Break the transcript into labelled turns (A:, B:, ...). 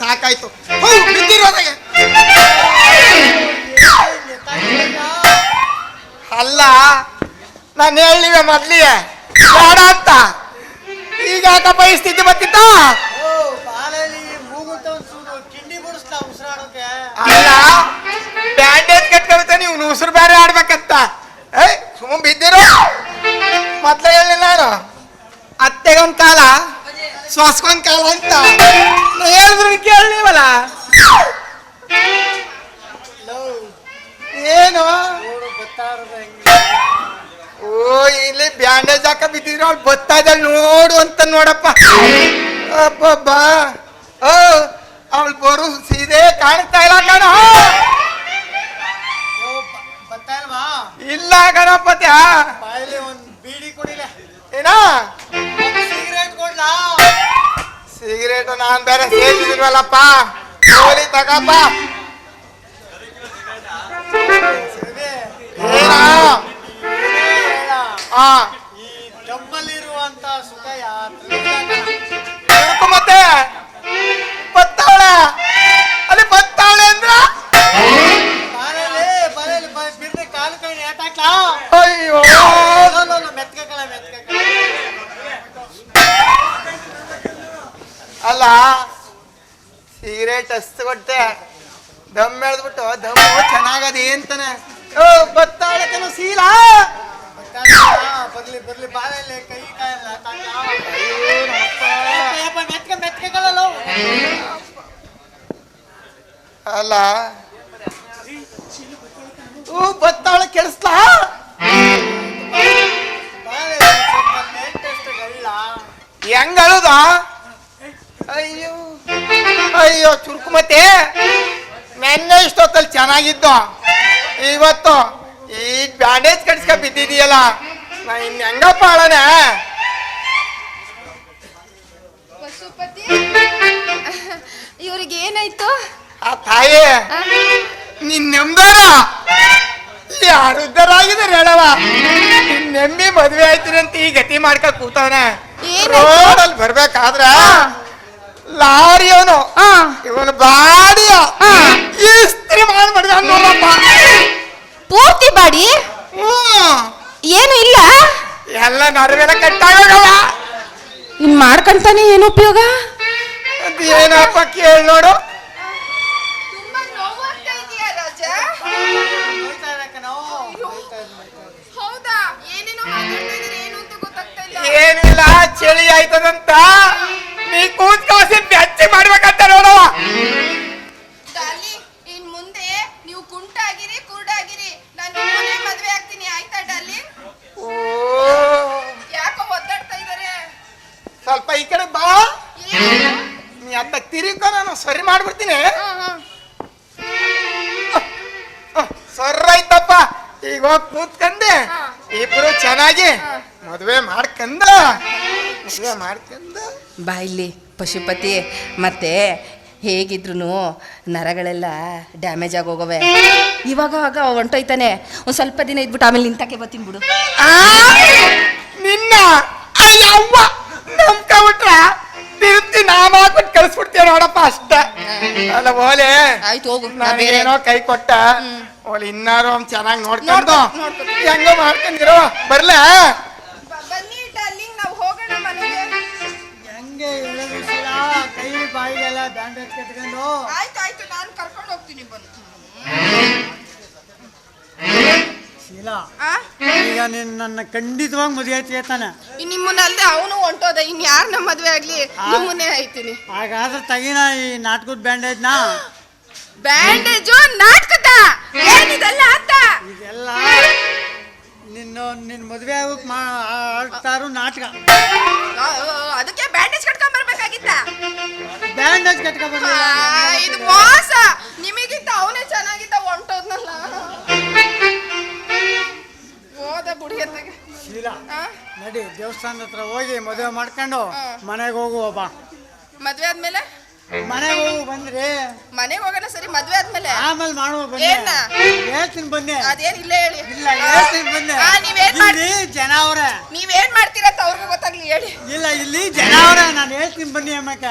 A: ಸಾಕಾಯ್ತು. ಅಲ್ಲ ನಾನು ಹೇಳಿವೆ ಮೊದ್ಲಿಗೆ. ಬೇಡ ಅಂತ. ಈಗ ಆಟ ಪರಿಸ್ಥಿತಿ
B: ಉಸಿರಾಡೋಕೆ?
A: ಅಲ್ಲ ಬ್ಯಾಂಡೇಜ್ ಕಟ್ಕೊಳ್ತ ನೀವು ಉಸಿರು ಬೇರೆ ಆಡ್ಬೇಕಂತ. ಏ ಸುಮ್ಮ ಬಿದ್ದಿರೋ? ಅತ್ತೆಗೊಂದ್ ಕಾಲ? ಶ್ವಾಸಕೊಂದ್ ಕಾಲ ಅಂತ. ಹೇಳಿದ್ರು ಕೇಳಲಿವಲ್ಲ
B: ಲವ್
A: ಏನು? ಓ ಇಲ್ಲಿ ಬ್ಯಾಂಡೇಜ್ ಹಾಕ ಬಿದ್ದಿದ್ರು ಅವ್ಳು ಇದ್ದಾಳೆ ನೋಡು ಅಂತ ನೋಡಪ್ಪ. ಅಬ್ಬಬ್ಬ. ಓ ಅವಳು ಬರು ಸೀದೆ ಕಾಣ್ತಾ ಇಲ್ಲ ಕಣ.
B: ಬರ್ತಾ
A: ಇಲ್ಲ ಗಣಪತ್ಯ
B: ಸಿಗರೇಟ್
A: ನಾನ್ ಬೇರೆ ಸೇರಿದಿಲ್ವಲ್ಲಪ್ಪ ಹೋಲಿ ತಗಪ್ಪ ಏನ ಅಲ್ಲ ಸಿಗರೇಟ್ ಅಷ್ಟು ಕೊಟ್ಟೆ. ದಮ್ ಎಳ್ದ್ಬಿಟ್ಟು ದಮ್ ಚೆನ್ನಾಗದೆ ಅಂತಾನೆ. ಓ ಬತ್ತಾಳೆ ಕಣ ಸೀಲ
B: ಬರ್ಲಿ ಬರ್ಲಿ ಬಾಲಲ್ಲಿ ಕೈ ಕಾಯಲ್ಲ
A: ಅಲ್ಲ ಅಯ್ಯೋ ಚುರುಕು ಮತ್ತೆ ನೆನ್ನೆ ಇಷ್ಟೊತ್ತಲ್ಲಿ ಚೆನ್ನಾಗಿದ್ದು. ಇವತ್ತು ಈ ಬ್ಯಾಂಡೇಜ್ ಕಟ್ಸ್ಕ ಬಿದ್ದಿದೀಯಲ್ಲ. ನಾ ಇನ್ ಹೆಂಗಪ್ಪ ಅಳನೆ?
C: ಪಶುಪತಿ ಇವ್ರಿಗೆ ಏನಾಯ್ತು?
A: ಆ ತಾಯಿ? ನಿನ್ ನೆಮ್ಮದಾರ ಯಾರು ಉದ್ದಾರ ಆಗಿದಾರೆ ಹೇಳವ ನಿನ್ ನೆಮ್ಮಿ ಮದ್ವೆ ಅಂತ ಈ ಗತಿ ಮಾಡ್ಕ ಕೂತವನೆ? ರೋಡಲ್ಲಿ ಬರ್ಬೇಕಾದ್ರ ಲಾರಿ ಅವನು
C: ಆ,
A: ಇವನು ಬಾಡಿಯ.
C: ಆ.
A: ಇಸ್ತ್ರಿ ಮಾಡ್ಬಿಡ್ದ ನೋಡಪ್ಪ
C: ಪೂರ್ತಿ ಬಾಡಿ?
A: ಹ್ಮ್.
C: ಏನು ಇಲ್ಲ?
A: ಎಲ್ಲ ನಡುವೆಲ್ಲ ಕಟ್ಟಾಗಲ್ಲ
C: ಇನ್ ಮಾಡ್ಕಂತಾನೆ ಏನು ಉಪಯೋಗ?
A: ಏನಪ್ಪ ಕೇಳಿ ನೋಡು.
C: ಹೌದಾ? ಏನೇನೋ ಮಾತಾಡ್ತಾ ಏನು ಅಂತ ಗೊತ್ತಾಗ್ತಾ ಇಲ್ಲ.
A: ಏನಿಲ್ಲ ಚಳಿ ಆಯ್ತದಂತ. ನೀ ಕೂತ್ ಮಾಡ್ಬಿಡ್ತೀನಿ.
C: ಹಾ, ಹಾ.
A: ಸರ್ರಾಯ್ತಪ್ಪ ಈಗ ಹೋಗಿ ಕೂತ್ಕಂದೆ. ಇಬ್ರು ಚೆನ್ನಾಗಿ ಮದುವೆ ಮಾಡ್ಕಂದ. ಮದುವೆ ಮಾಡ್ಕಂದ.
D: ಬಾ ಇಲ್ಲಿ ಪಶುಪತಿ. ಮತ್ತೆ ಹೇಗಿದ್ರು ನರಗಳೆಲ್ಲ ಡ್ಯಾಮೇಜ್ ಆಗೋಗವೆ. ಇವಾಗ ಆಗ ಹೊಂಟೋಯ್ತಾನೆ ಒಂದು ಸ್ವಲ್ಪ ದಿನ ಇದ್ಬಿಟ್ಟು ಆಮೇಲೆ ನಿಂತಕ್ಕೆ ಬರ್ತೀನಿ ಬಿಡು.
A: ಆ, ನಿನ್ನ ಅಯ್ಯವ್ವ ನಮ್ಕ ತಿರುತ್ತಿ ನಾಮ ಹಾಕ್ಬಿಟ್ಟು ಕಳಿಸ್ಬಿಡ್ತೀಯ ನೋಡಪ್ಪ ಅಷ್ಟ. ಅಲ್ಲ ಓಲೆ
D: ಆಯ್ತು ಹೋಗು ನಾ ಬೇರೆ
A: ನಾನೇನೋ ಕೈ ಕೊಟ್ಟ. ಓಲೆ ಇನ್ನಾರು ಅವ್ನ್ ಚೆನ್ನಾಗಿ ನೋಡ್ಕೊಂಡು
D: ಹೆಂಗ
A: ಹೆಂಗೋ ಮಾಡ್ಕೊಂಡಿರೋ ಬರ್ಲ?
C: ಬನ್ನಿ ಡಾರ್ಲಿಂಗ್ ನಾವು ಹೋಗೋಣ ಮನೆಗೆ.
B: ಹೆಂಗೆ ಕೈ ಬಾಯಿಗೆಲ್ಲ ಬ್ಯಾಂಡೇಜ್ ಕಟ್ಕೊಂಡು
C: ಆಯ್ತು ಆಯ್ತು ನಾನು ಕರ್ಕೊಂಡು ಹೋಗ್ತೀನಿ ಬಂದು
B: ಶೀಲ
C: ಆ?
B: ಈಗ ನೀನ್ ನನ್ನ ಖಂಡಿತವಾಗಿ ಮದುವೆ ಆಯ್ತು ತಾನೆ
C: ಇನ್ ನಿಮ್ಮನ್ನಲ್ದೆ ಅವನು ಹೊಂಟೋದ ಇನ್ ಯಾರನ್ನ ಮದ್ವೆ ಆಗ್ಲಿ? ನಿಮ್ಮನ್ನೇ ಆಯ್ತೀನಿ
B: ಹಾಗಾದ್ರೆ ತಗಿನ ಈ ನಾಟಕದ ಬ್ಯಾಂಡೇಜ್ನ?
C: ಬ್ಯಾಂಡೇಜು ನಾಟಕದ? ಏನಿದೆಲ್ಲ ಅಂತ?
B: ಇದೆಲ್ಲ ನಿನ್ನ ನಿನ್ನ ಮದುವೆ ಆಗೋಕ್ ಮಾ ಆಡ್ತಾರು ನಾಟಕ.
C: ಅದಕ್ಕೆ ಬ್ಯಾಂಡೇಜ್ ಕಟ್ಕೊಂಡ್ ಬರ್ಬೇಕಾಗಿತ್ತ?
B: ಬ್ಯಾಂಡೇಜ್ ಕಟ್ಕೊಂಡ್
C: ಇದು ಮೋಸ.
B: ಶೀಲ ನಡಿ ದೇವಸ್ಥಾನದ ಹತ್ರ ಹೋಗಿ ಮದುವೆ ಮಾಡ್ಕೊಂಡು ಮನೆಗೆ ಹೋಗುವ ಬಾ
C: ಮದುವೆ ಆದ್ಮೇಲೆ?
B: ಮನೆಗೆ ಹೋಗು ಬಂದ್ರಿ.
C: ಮನೆಗೆ ಹೋಗೋಣ ಸರಿ ಮದುವೆ ಆದ್ಮೇಲೆ?
B: ಆಮೇಲೆ ಮಾಡುವ ಬನ್ನಿ.
C: ಏನ್ನ?
B: ಹೇಳ್ತೀನಿ ಬನ್ನಿ.
C: ಅದೇನ್ ಇಲ್ಲ ಹೇಳಿ?
B: ಇಲ್ಲ ಹೇಳ್ತೀನಿ ಬಂದೆ
C: ಆ, ನೀವೇನ್ ಮಾಡ್-
B: ಇಲ್ಲಿ ಜನ ಅವ್ರೆ
C: ನೀವೇನ್ ಮಾಡ್ತೀರಾ ಅಂತ ಅವ್ರಿಗೂ ಗೊತ್ತಾಗ್ಲಿ ಹೇಳಿ.
B: ಇಲ್ಲ ಇಲ್ಲಿ ಜನ ಅವ್ರೆ ನಾನು ಹೇಳ್ತೀನಿ ಬನ್ನಿ ಅಮ್ಮಕ್ಕ.